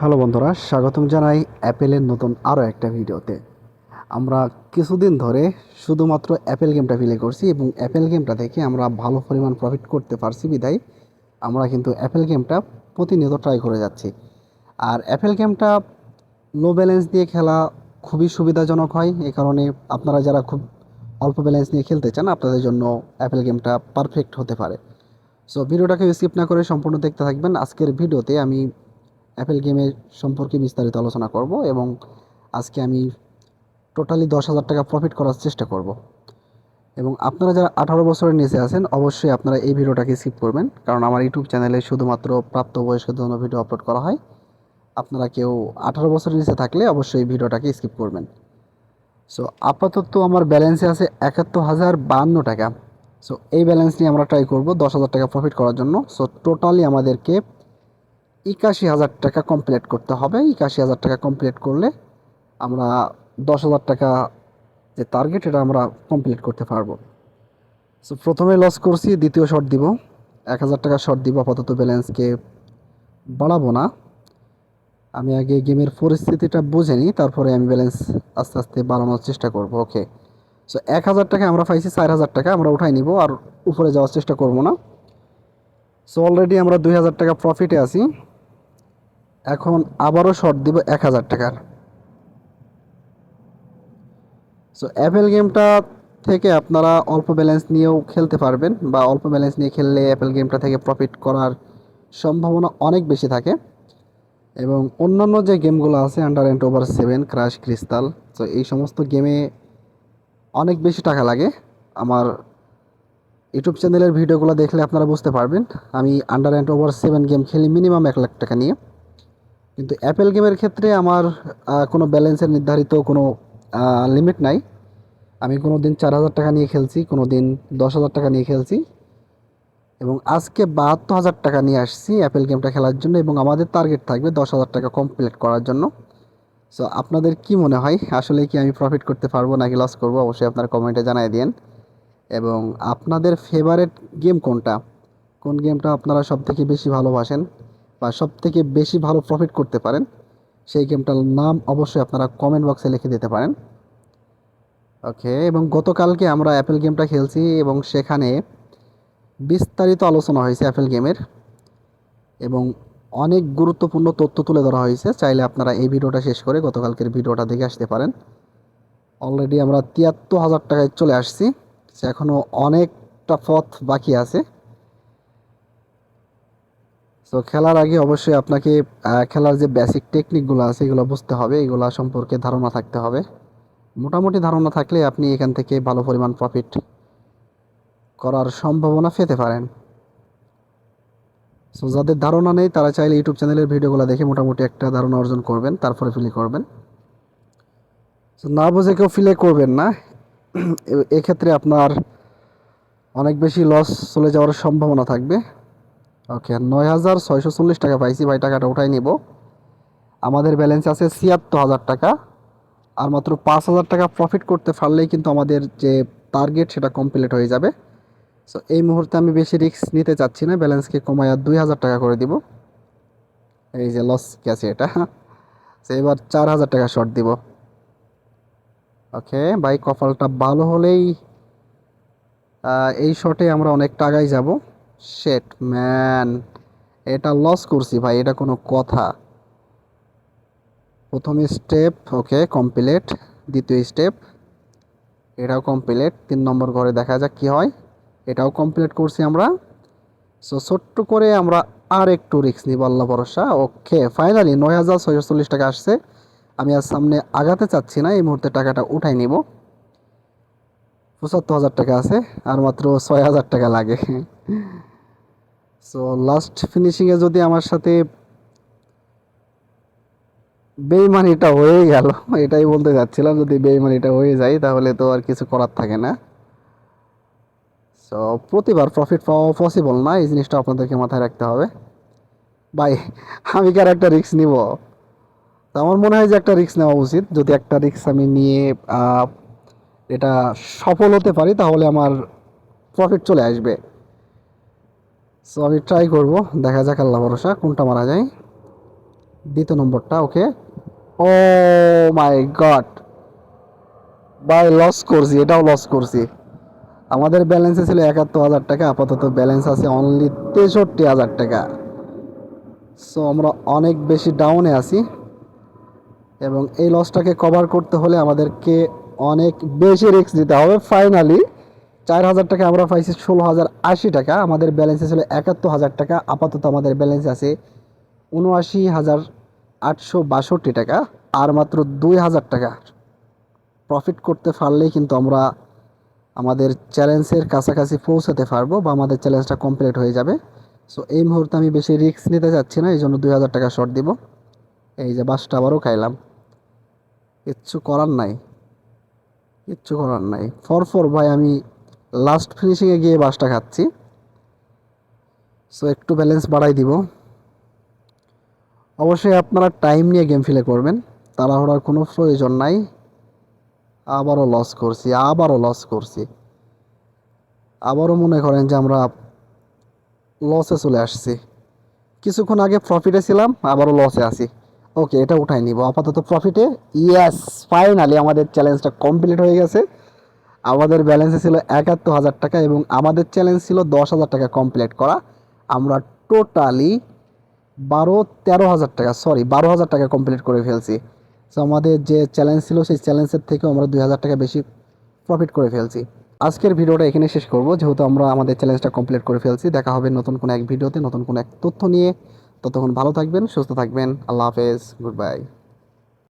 Hello বন্ধুরা, স্বাগতম জানাই অ্যাপেলের নতুন আরও একটা ভিডিওতে। আমরা কিছুদিন ধরে শুধুমাত্র অ্যাপেল গেমটা প্লে করছি এবং অ্যাপেল গেমটা থেকে আমরা ভালো পরিমাণ প্রফিট করতে পারছি বিদায়। আমরা কিন্তু অ্যাপেল গেমটা প্রতিনিয়ত ট্রাই করে যাচ্ছি। আর অ্যাপেল গেমটা লো ব্যালেন্স দিয়ে খেলা খুবই সুবিধাজনক হয় এই কারণে আপনারা যারা খুব অল্প ব্যালেন্স নিয়ে খেলতে চান, আপনাদের জন্য অ্যাপেল গেমটা পারফেক্ট হতে পারে। সো ভিডিওটাকে স্কিপ না করে সম্পূর্ণ দেখতে থাকবেন। আজকের ভিডিওতে আমি অ্যাপেল গেমের সম্পর্কে বিস্তারিত আলোচনা করব এবং আজকে আমি টোটালি দশ হাজার টাকা প্রফিট করার চেষ্টা করব। এবং আপনারা যারা আঠারো বছরের নিচে আছেন, অবশ্যই আপনারা এই ভিডিওটাকে স্কিপ করবেন, কারণ আমার ইউটিউব চ্যানেলে শুধুমাত্র প্রাপ্তবয়স্কদের জন্য ভিডিও আপলোড করা হয়। আপনারা কেউ আঠারো বছরের নিচে থাকলে অবশ্যই এই ভিডিওটাকে স্কিপ করবেন। সো আপাতত আমার ব্যালেন্সে আছে একাত্তর হাজার বাহান্ন টাকা। সো এই ব্যালেন্স নিয়ে আমরা ট্রাই করব দশ হাজার টাকা প্রফিট করার জন্য। সো টোটালি আমাদেরকে একাশি হাজার টাকা কমপ্লিট করতে হবে। একাশি হাজার টাকা কমপ্লিট করলে আমরা দশ হাজার টাকা যে টার্গেট এটা আমরা কমপ্লিট করতে পারব। সো প্রথমে লস করছি, দ্বিতীয় শট দিব। এক হাজার টাকা শট দিব, আপাতত ব্যালেন্সকে বাড়াবো না। আমি আগে গেমের পরিস্থিতিটা বুঝে নিই, তারপরে আমি ব্যালেন্স আস্তে আস্তে বাড়ানোর চেষ্টা করব। ওকে সো এক হাজার টাকা আমরা পাইছি, চার হাজার টাকা আমরা উঠাই নিব, আর উপরে যাওয়ার চেষ্টা করব না। সো অলরেডি আমরা দুই হাজার টাকা প্রফিটে আছি। এখন আবারও শর্ট দিব এক হাজার টাকার। সো অ্যাপেল গেমটা থেকে আপনারা অল্প ব্যালেন্স নিয়েও খেলতে পারবেন বা অল্প ব্যালেন্স নিয়ে খেললে অ্যাপেল গেমটা থেকে প্রফিট করার সম্ভাবনা অনেক বেশি থাকে। এবং অন্যান্য যে গেমগুলো আছে under and over seven crash crystal তো এই সমস্ত গেমে অনেক বেশি টাকা লাগে। আমার ইউটিউব চ্যানেলের ভিডিওগুলো দেখলে আপনারা বুঝতে পারবেন। আমি under and over seven game খেলি মিনিমাম এক লাখ টাকা নিয়ে। কিন্তু অ্যাপেল গেমের ক্ষেত্রে আমার কোনো ব্যালেন্সের নির্ধারিত কোনো লিমিট নাই। আমি কোনো দিন চার হাজার টাকা নিয়ে খেলছি কোনো দিন দশ হাজার টাকা নিয়ে খেলছি। এবং আজকে বাহাত্তর হাজার টাকা নিয়ে আসছি অ্যাপেল গেমটা খেলার জন্য এবং আমাদের টার্গেট থাকবে দশ হাজার টাকা কমপ্লিট করার জন্য। সো আপনাদের কি মনে হয়? আসলে কি আমি প্রফিট করতে পারব নাকি লস করব? অবশ্যই আপনার কমেন্টে জানাই দিন এবং আপনাদের ফেভারেট গেম কোনটা? কোন গেমটা আপনারা সব থেকে বেশি ভালোবাসেন? বা সব থেকে বেশি ভালো প্রফিট করতে পারেন, সেই গেমটার নাম অবশ্যই আপনারা কমেন্ট বক্সে লিখে দিতে পারেন। ওকে এবং গতকালকে আমরা অ্যাপেল গেমটা খেলছি এবং সেখানে বিস্তারিত আলোচনা হয়েছে অ্যাপেল গেমের এবং অনেক গুরুত্বপূর্ণ তথ্য তুলে ধরা হয়েছে। চাইলে আপনারা এই ভিডিওটা শেষ করে গতকালকের ভিডিওটা দেখে আসতে পারেন। অলরেডি আমরা তিয়াত্তর হাজার টাকায় চলে আসছি। সে এখনও অনেকটা পথ বাকি আছে। তো খেলার আগে অবশ্যই আপনাকে খেলার যে বেসিক টেকনিকগুলো আছে, এগুলো বুঝতে হবে। এগুলো সম্পর্কে ধারণা থাকতে হবে। মোটামুটি ধারণা থাকলে আপনি এখান থেকে ভালো পরিমাণ প্রফিট করার সম্ভাবনা পেতে পারেন। সো যাদের ধারণা নেই, তারা চাইলে ইউটিউব চ্যানেলের ভিডিওগুলো দেখে মোটামুটি একটা ধারণা অর্জন করবেন, তারপরে ফিলে করবেন। সো না বুঝে কেউ ফিলে করবেন না। এক্ষেত্রে আপনার অনেক বেশি লস চলে যাওয়ার সম্ভাবনা থাকবে। ওকে, নয় হাজার ছয়শো চল্লিশ টাকা পাইছি ভাই, টাকাটা উঠাই নিব। আমাদের ব্যালেন্স আছে ছিয়াত্তর হাজার টাকা। আর মাত্র পাঁচ হাজার টাকা প্রফিট করতে পারলেই কিন্তু আমাদের যে টার্গেট সেটা কমপ্লিট হয়ে যাবে। সো এই মুহূর্তে আমি বেশি রিস্ক নিতে চাচ্ছি না ব্যালেন্সকে কমায় দুই হাজার টাকা করে দিব। এই যে লস গেছে এটা? সো এবার চার হাজার টাকা শর্ট দিব। ওকে, ভাই, কপালটা ভালো হলেই এই শটে আমরা অনেক টাকায় যাব। শেট ম্যান এটা লস করছি ভাই, এটা কোনো কথা। প্রথম স্টেপ ওকে কমপ্লিট দ্বিতীয় স্টেপ এটাও কমপ্লিট তিন নম্বর ঘরে দেখা যাক কি হয়। এটাও কমপ্লিট করছি আমরা। সো ছোট্ট করে আমরা আর একটু রিক্স নিব, আল্লাহ ভরসা। ওকে ফাইনালি নয় হাজার ছয়শো চল্লিশ টাকা আসছে। আমি আর সামনে আগাতে চাচ্ছি না, এই মুহূর্তে টাকাটা উঠাই নিব। পঁচাত্তর হাজার টাকা আছে, আর মাত্র ছয় হাজার টাকা লাগে। সো লাস্ট ফিনিশিংয়ে যদি আমার সাথে বেইমানিটা হয়ে গেল, এটাই বলতে যাচ্ছিলাম, যদি বেইমানিটা হয়ে যায়, তাহলে তো আর কিছু করার থাকে না। সো প্রতিবার প্রফিট পাওয়া পসিবল না, এই জিনিসটা আপনাদেরকে মাথায় রাখতে হবে। ভাই, আমি কি আর একটা রিস্ক নিব? তো আমার মনে হয় যে একটা রিস্ক নেওয়া উচিত। যদি একটা রিস্ক আমি নিয়ে এটা সফল হতে পারি, তাহলে আমার প্রফিট চলে আসবে। সো আমি ট্রাই করব। দেখা যাক, আল্লাহ ভরসা, কোনটা মারা যায়। দ্বিতীয় নম্বরটা okay oh my god by loss করছি, এটাও লস করছি। আমাদের ব্যালেন্সে ছিল একাত্তর হাজার টাকা, আপাতত ব্যালেন্স আছে অনলি তেষট্টি হাজার টাকা। সো আমরা অনেক বেশি ডাউনে আছি। এবং এই লসটাকে কভার করতে হলে আমাদেরকে অনেক বেশি রিস্ক দিতে হবে ফাইনালি চার হাজার টাকা আমরা পাইছি ষোলো হাজার আশি টাকা। আমাদের ব্যালেন্সে ছিল একাত্তর হাজার টাকা। আপাতত আমাদের ব্যালেন্স আছে উনআশি হাজার আটশো বাষট্টি টাকা। আর মাত্র দুই হাজার টাকা প্রফিট করতে পারলেই কিন্তু আমরা আমাদের চ্যালেঞ্জের কাছাকাছি পৌঁছাতে পারব বা আমাদের চ্যালেঞ্জটা কমপ্লিট হয়ে যাবে। সো এই মুহূর্তে আমি বেশি রিস্ক নিতে চাচ্ছি না এই জন্য দুই হাজার টাকা শর্ট দিব। এই যে বাসটা আবারও খাইলাম। কিচ্ছু করার নাই। কিচ্ছু করার নাই। ফর ফর ভাই, আমি লাস্ট ফিনিশিংয়ে গিয়ে বাসটা খাচ্ছি। সো একটু ব্যালেন্স বাড়াই দিব। অবশ্যই আপনারা টাইম নিয়ে গেম ফিলে করবেন। তাড়াহুড়ার কোনো প্রয়োজন নাই। আবারও লস করছি, আবারও লস করছি। আবারও মনে করেন যে আমরা লসে চলে আসছি। কিছুক্ষণ আগে প্রফিটে ছিলাম, আবারও লসে আছি। ওকে এটা উঠাই নিব। আপাতত প্রফিটে ইয়েস ফাইনালি আমাদের চ্যালেঞ্জটা কমপ্লিট হয়ে গেছে। আমাদের ব্যালেন্সে ছিল একাত্তর হাজার টাকা এবং আমাদের চ্যালেঞ্জ ছিল দশ হাজার টাকা কমপ্লিট করা। আমরা টোটালি বারো তেরো হাজার টাকা সরি বারো হাজার টাকা কমপ্লিট করে ফেলছি। সো আমাদের যে চ্যালেঞ্জ ছিল, সেই চ্যালেঞ্জের থেকেও আমরা দুই হাজার টাকা বেশি প্রফিট করে ফেলছি। আজকের ভিডিওটা এখানে শেষ করব। যেহেতু আমরা আমাদের চ্যালেঞ্জটা কমপ্লিট করে ফেলছি, দেখা হবে নতুন কোনো এক ভিডিওতে, নতুন কোনো এক তথ্য নিয়ে। ততক্ষণ ভালো থাকবেন, সুস্থ থাকবেন। আল্লাহ হাফেজ গুড বাই